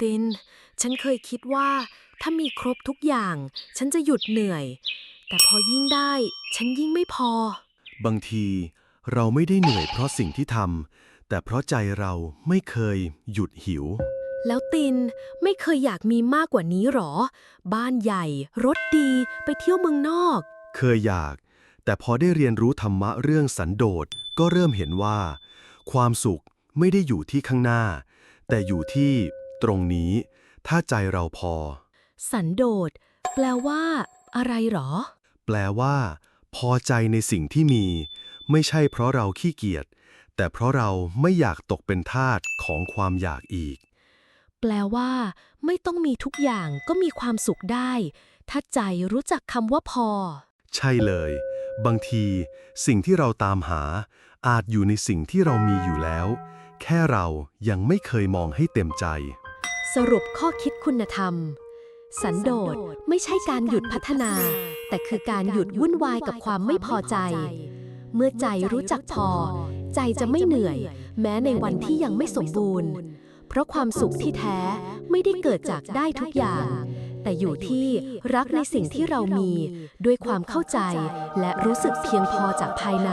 ติน ฉันเคยคิดว่า ถ้ามีครบทุกอย่าง ฉันจะหยุดเหนื่อย แต่พอยิ่งได้ ฉันยิ่งไม่พอ บางทีเราไม่ได้เหนื่อยเพราะสิ่งที่ทำแต่เพราะใจเราไม่เคยหยุดหิว แล้วตินไม่เคยอยากมีมากกว่านี้หรอ บ้านใหญ่ รถดีไปเที่ยวเมืองนอก เคยอยาก แต่พอได้เรียนรู้ธรรมะเรื่องสันโดษก็เริ่มเห็นว่า ความสุขไม่ได้อยู่ที่ข้างหน้า แต่อยู่ที่ ตรงนี้ ถ้าใจเราพอ สันโดษ แปลว่า อะไรหรอ แปลว่า พอใจในสิ่งที่มี ไม่ใช่เพราะเราขี้เกียจ แต่เพราะเราไม่อยากตกเป็นทาสของความอยากอีก แปลว่า ไม่ต้องมีทุกอย่างก็มีความสุขได้ ถ้าใจรู้จักคำว่าพอ ใช่เลย บางที สิ่งที่เราตามหา อาจอยู่ในสิ่งที่เรามีอยู่แล้ว แค่เรายังไม่เคยมองให้เต็มใจส รุปข้อคิดคุณธรรม สันโดษไม่ใช่การหยุดพัฒนา แต่คือการหยุดวุ่นวายกับความไม่พอใจ เมื่อใจรู้จักพอ ใจจะไม่เหนื่อย แม้ในวันที่ยังไม่สมบูรณ์ เพราะความสุขที่แท้ไม่ได้เกิดจากได้ทุกอย่าง แต่อยู่ที่รักในสิ่งที่เรามีด้วยความเข้าใจและรู้สึกเพียงพอจากภายใน